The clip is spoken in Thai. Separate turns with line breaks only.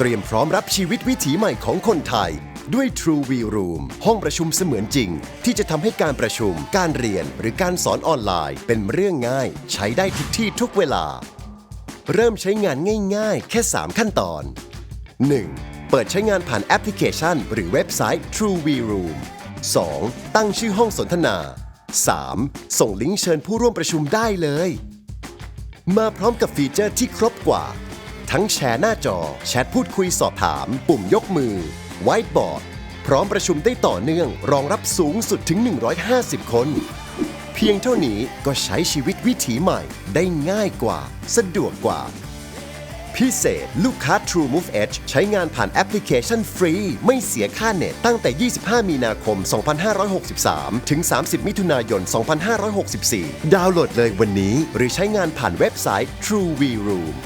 เตรียมพร้อมรับชีวิตวิถีใหม่ของคนไทย ด้วย True v Room ห้องประชุมเสมือนจริง ที่จะทำให้การประชุม การเรียนหรือการสอนออนไลน์ เป็นเรื่องง่าย ใช้ได้ทุกที่ทุกเวลา เริ่มใช้งานง่าย ๆ แค่ 3 ขั้นตอน 1. เปิดใช้งานผ่านแอปพลิเคชัน หรือเว็บไซต์ True v Room 2. ตั้งชื่อห้องสนทนา 3. ส่งลิงก์เชิญผู้ร่วมประชุมได้เลย มาพร้อมกับฟีเจอร์ที่ครบกว่า ทั้งแชร์หน้าจอ แชทพูดคุยสอบถาม ปุ่มยกมือ ไวท์บอร์ด พร้อมประชุมได้ต่อเนื่อง รองรับสูงสุดถึง 150 คน เพียงเท่านี้ก็ใช้ชีวิตวิถีใหม่ได้ง่ายกว่า สะดวกกว่า พิเศษลูกค้า True Move Edge ใช้งานผ่านแอปพลิเคชันฟรี ไม่เสียค่าเน็ตตั้งแต่ 25 มีนาคม 2563 ถึง 30 มิถุนายน 2564 ดาวน์โหลดเลยวันนี้ หรือใช้งานผ่านเว็บไซต์ True V Room